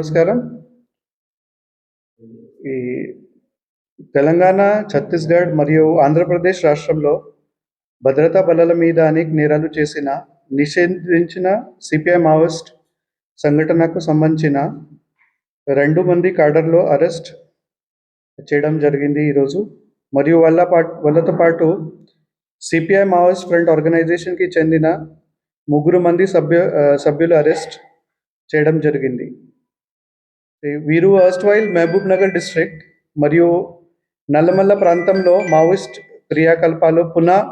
నమస్కారం. ఈ తెలంగాణ ఛత్తీస్గఢ్ మరియు ఆంధ్రప్రదేశ్ రాష్ట్రంలో భద్రతా బలాల మీద అనేక నేరాలు చేసిన నిషేధించిన సిపిఐ మావోయిస్ట్ సంఘటనకు సంబంధించిన రెండు మంది కాడర్లో అరెస్ట్ చేయడం జరిగింది ఈరోజు. మరియు వాళ్ళ పాటు వాళ్ళతో పాటు సిపిఐ మావోయిస్ట్ ఫ్రంట్ ఆర్గనైజేషన్కి చెందిన ముగ్గురు మంది సభ్యు సభ్యులు అరెస్ట్ చేయడం జరిగింది. వీరు వైల్ మహబూబ్ నగర్ డిస్ట్రిక్ట్ మరియు నల్లమల్ల ప్రాంతంలో మావోయిస్ట్ క్రియాకలాపాలు పునః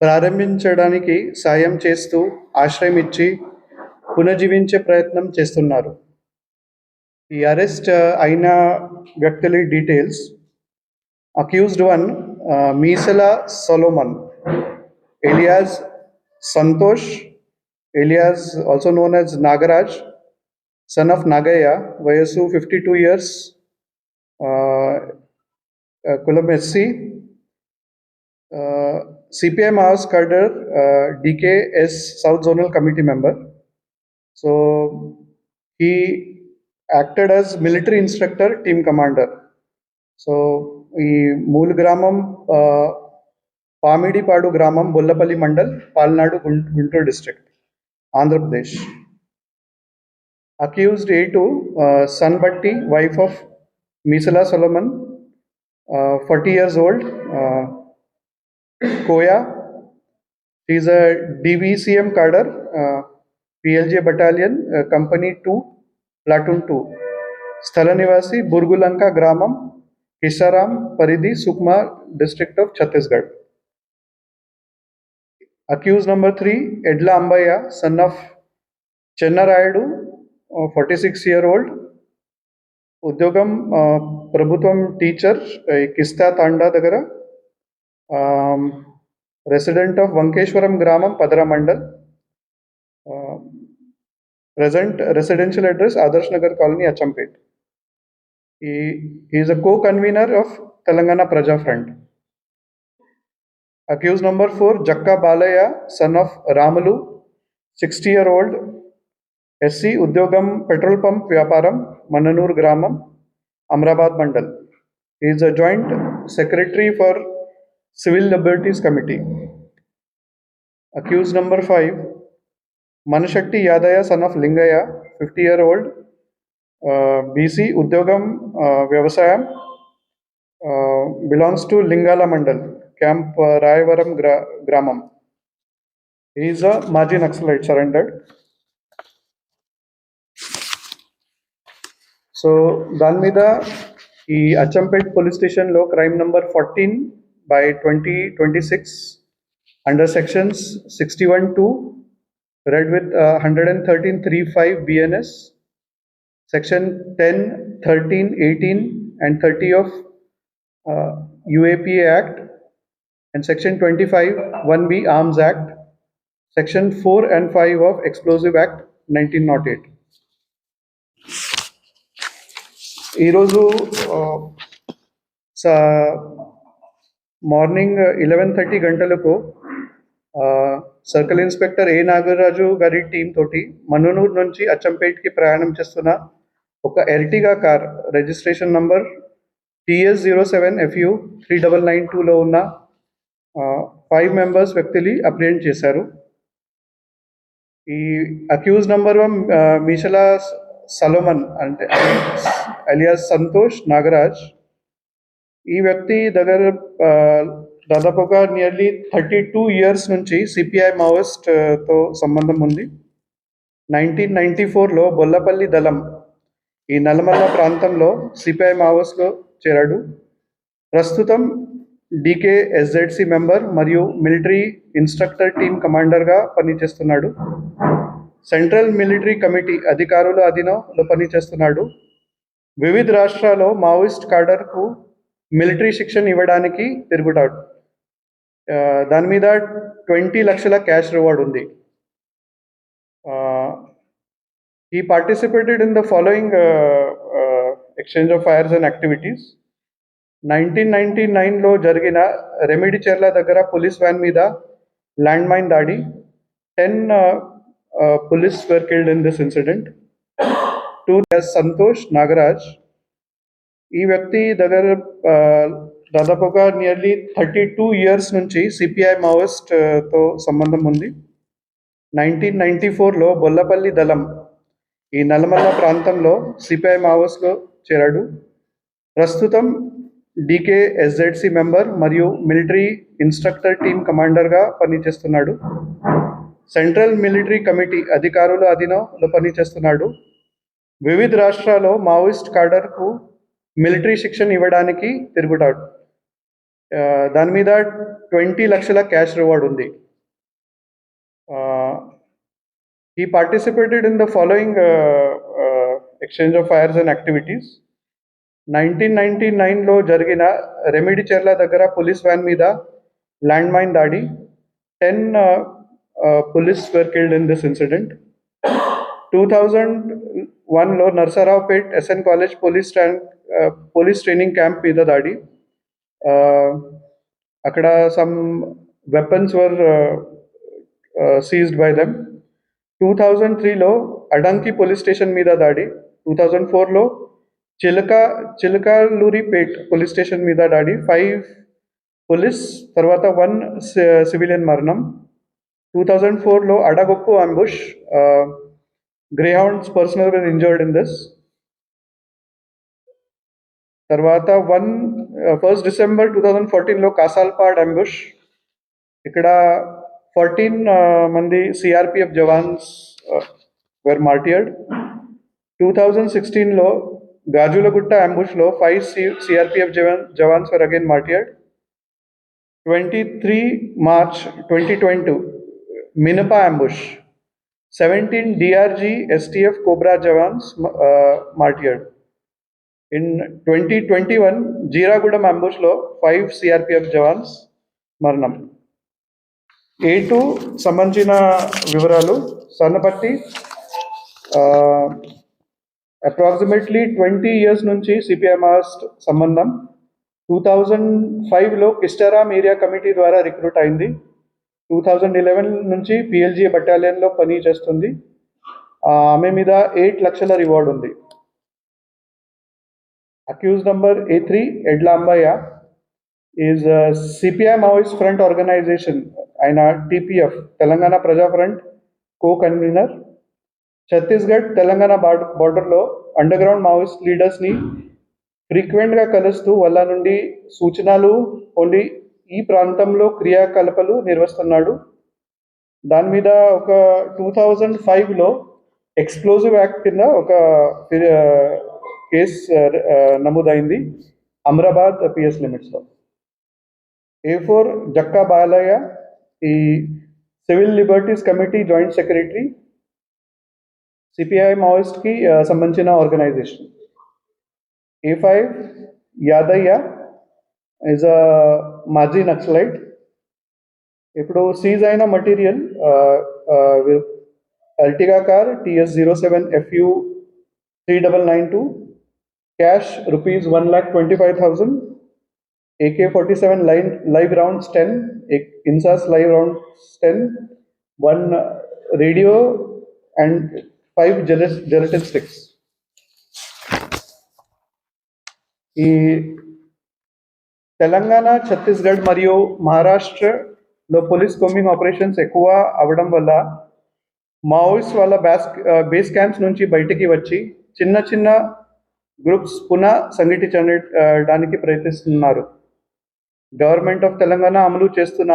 ప్రారంభించడానికి సాయం చేస్తూ ఆశ్రయం ఇచ్చి పునర్జీవించే ప్రయత్నం చేస్తున్నారు. ఈ అరెస్ట్ అయిన వ్యక్తుల details. Accused one Meesala Solomon alias Santosh alias also known as Nagaraj son of Nagaya, వయస్సు ఫిఫ్టీ టూ ఇయర్స్ కులం SC CPI mass cadre DKS south zonal committee member so he acted as military instructor team commander so ఈ మూల గ్రామం uh, పామిడిపాడు గ్రామం Bollapalli mandal Palnadu గుం- Guntur district Andhra Pradesh accused A to uh, wife of Misala Solomon, uh, 40 years old, uh, Koya. She is a DVCM cadre, uh, PLJ battalion, uh, company 2, platoon 2. Sthala Nivasi, Burgulanka Gramam, Hisaram, Paridi, Sukma district of Chhattisgarh. Accused number 3, Edla Ambaya, son of Chennarayadu, forty six year old. ఉద్యోగం ప్రభుత్వం teacher కిస్తా తాండా దగ్గర resident of Vankeshwaram గ్రామం Padara mandal. Present residential address Adarsh Nagar colony Achampet. ఈ is a co convener of Telangana Praja front. Accused number four Jakka Balaiah son of Ramulu sixty year old. SC ఉద్యోగం petrol pump వ్యాపారం మన్ననూరు గ్రామం Amrabad mandal is a joint secretary for civil liberties committee accused number five Manashetti Yadaiah son of Lingaiah fifty year old BC ఉద్యోగం ఆ, వ్యవసాయం belongs to Lingala mandal camp Rayavaram గ్రా గ్రామం is a మాజీ naxalite surrendered So దాని మీద ఈ Achampet police స్టేషన్లో crime number fourteen by twenty twenty six under sections sixty one two read with hundred and thirteen three five BNS section ten thirteen eighteen and thirty of UAPA Act and Section 25 1B Arms Act, Section 4 and 5 of Explosive Act 1908. ఈరోజు morning eleven thirty గంటలకు circle inspector A Nagaraju గారి team తోటి మనునూరు నుంచి అచ్చంపేట్కి ప్రయాణం చేస్తున్న ఒక Ertiga car registration number TS zero seven FU three double nine టూలో ఉన్న ఫైవ్ మెంబర్స్ వ్యక్తిని అప్రిహెండ్ చేశారు. ఈ accused number one Meeshala Solomon అంటే అలియాస్ సంతోష్ నాగరాజ్. ఈ వ్యక్తి దగ్గర దాదాపుగా నియర్లీ థర్టీ టూ ఇయర్స్ నుంచి సిపిఐ మావోయిస్ట్తో సంబంధం ఉంది. నైన్టీన్ నైన్టీ ఫోర్లో బొల్లపల్లి దళం ఈ నల్లమల్ల ప్రాంతంలో సిపిఐ మావోస్లో చేరాడు. ప్రస్తుతం డీకే ఎస్జెడ్సి మెంబర్ మరియు మిలిటరీ ఇన్స్ట్రక్టర్ టీమ్ కమాండర్గా పనిచేస్తున్నాడు. సెంట్రల్ మిలిటరీ కమిటీ అధికారుల అధీనంలో పనిచేస్తున్నాడు. వివిధ రాష్ట్రాల్లో మావోయిస్ట్ కాడర్కు మిలిటరీ శిక్షణ ఇవ్వడానికి తిరుగుతాడు. దాని మీద ట్వంటీ లక్షల క్యాష్ రివార్డ్ ఉంది. ఈ participated in the following exchange of fires and activities nineteen ninety నైన్లో జరిగిన రెమిడి చెర్ల దగ్గర పోలీస్ వ్యాన్ మీద ల్యాండ్ మైన్ దాడి ten Uh, police were killed in this incident. Two Santosh Nagaraj ఈ వ్యక్తి దగ్గర uh, దాదాపుగా నియర్లీ థర్టీ టూ ఇయర్స్ నుంచి సిపిఐ మావోయిస్ట్ uh, తో సంబంధం ఉంది. నైన్టీన్ నైన్టీ ఫోర్లో బొల్లపల్లి దళం ఈ నల్లమల్ల ప్రాంతంలో సిపిఐ మావోస్లో చేరాడు. ప్రస్తుతం డీకే ఎస్జెడ్సి మెంబర్ మరియు మిలిటరీ ఇన్స్ట్రక్టర్ టీమ్ కమాండర్గా పనిచేస్తున్నాడు. సెంట్రల్ మిలిటరీ కమిటీ అధికారుల అధీనంలో పనిచేస్తున్నాడు. వివిధ రాష్ట్రాల్లో మావోయిస్ట్ కాడర్కు మిలిటరీ శిక్షణ ఇవ్వడానికి తిరుగుతాడు. దాని మీద ట్వంటీ లక్షల క్యాష్ రివార్డ్ ఉంది. he participated in the following uh, uh, exchange of fires and activities. Nineteen ninety నైన్లో జరిగిన రెమిడి చెర్ల దగ్గర పోలీస్ వ్యాన్ మీద ల్యాండ్ మైన్ దాడి ten police were killed in this incident two thousand వన్లో Narasaraopet SN college police police training camp మీద దాడి. అక్కడ some weapons were seized by them two thousand త్రీలో అడంకి పోలీస్ స్టేషన్ మీద దాడి. టూ థౌజండ్ ఫోర్లో చిలక చిలకలూరిపేట్ పోలీస్ స్టేషన్ మీద దాడి. ఫైవ్ పోలీస్ తర్వాత వన్ సివిలియన్ మరణం. టూ థౌజండ్ ఫోర్లో Adagoppu ambush Greyhounds personnel injured in this తర్వాత one first December two thousand ఫోర్టీన్లో కాసాల్పాడ్ అంబుష్ ఇక్కడ ఫోర్టీన్ మంది CRPF jawans were martyred two thousand సిక్స్టీన్లో Gajulagutta అంబుష్లో five C CRPF jawan jawans were again martyred twenty three March twenty twenty Minpa ambush seventeen DRG STF COBRA jawans martyred in twenty twenty one Jeeragudem అంబుష్లో five CRPF jawans మరణం. A two సంబంధించిన వివరాలు. సన్నపట్టి approximately twenty years నుంచి సిపిఎంఆర్స్ సంబంధం. Two thousand ఫైవ్లో Kistaram area committee ద్వారా recruit అయింది. Two thousand eleven నుంచి PLG బటాలియన్లో పని చేస్తుంది. ఆమె మీద ఎయిట్ లక్షల రివార్డ్ ఉంది. Accused number A three Edlambaiah is CPI Maoist front organisation ఆయన TPF Telangana Praja front co convener Chhattisgarh Telangana బార్డర్లో అండర్ గ్రౌండ్ మావోయిస్ట్ లీడర్స్ని ఫ్రీక్వెంట్గా కలుస్తూ వాళ్ళ నుండి సూచనలు ఓన్లీ ఈ ప్రాంతంలో క్రియాకలాపాలు నిర్వహిస్తున్నాడు. దాని మీద ఒక టూ థౌజండ్ ఫైవ్లో ఎక్స్ప్లోజివ్ యాక్ట్ కింద ఒక కేస్ నమోదైంది అమరాబాద్ పిఎస్ లిమిట్స్లో. ఏ ఫోర్ జక్కా బాలయ్య ఈ civil liberties committee joint secretary CPI మావోయిస్ట్కి సంబంధించిన organisation. A five Yadaiah is a మాజీ నక్సలైట్ ఇప్పుడు సీజ్ అయిన material Ertiga car TS zero seven FU three double nine two cash rupees one lakh twenty five thousand AK 47 live, live rounds 10, a- INSAS live rounds 10, one uh, radio and five gel- gelatin sticks. ఈ తెలంగాణ ఛత్తీస్గఢ్ మరియు మహారాష్ట్రలో police combing operations ఎక్కువ అవడం వల్ల Maoist వాళ్ళ బ్యాస్ base camps నుంచి బయటికి వచ్చి చిన్న చిన్న గ్రూప్స్ పునః సంఘటించడానికి ప్రయత్నిస్తున్నారు. గవర్నమెంట్ ఆఫ్ తెలంగాణ అమలు చేస్తున్న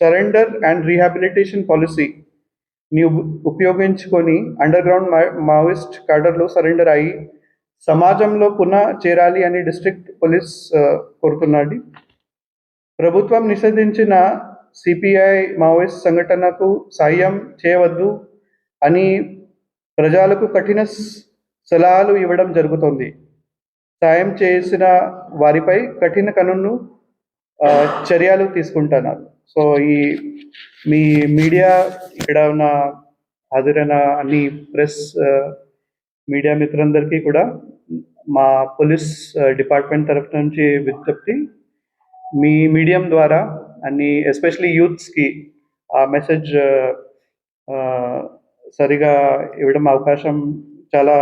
సరెండర్ అండ్ రీహాబిలిటేషన్ పాలసీని ఉపయోగించుకొని అండర్ గ్రౌండ్ మావోయిస్ట్ కాడర్లో సరెండర్ అయ్యి సమాజంలో పునః చేరాలి అని డిస్ట్రిక్ట్ పోలీస్ కోరుతున్నాడు. ప్రభుత్వం నిషేధించిన సిపిఐ మావోయిస్ట్ సంఘటనకు సాయం చేయవద్దు అని ప్రజలకు కఠిన సలహాలు ఇవ్వడం జరుగుతోంది. సాయం చేసిన వారిపై కఠిన కనును చర్యలు తీసుకుంటున్నారు. సో ఈ మీ మీడియా ఇక్కడ ఉన్న హాజరైన అన్ని ప్రెస్ మీడియా మిత్రులందరికీ కూడా మా పోలీస్ డిపార్ట్మెంట్ తరఫు నుంచి విజ్ఞప్తి. మీ మీడియం ద్వారా అన్ని ఎస్పెషలీ యూత్స్కి ఆ మెసేజ్ సరిగా ఇవ్వడం అవకాశం చాలా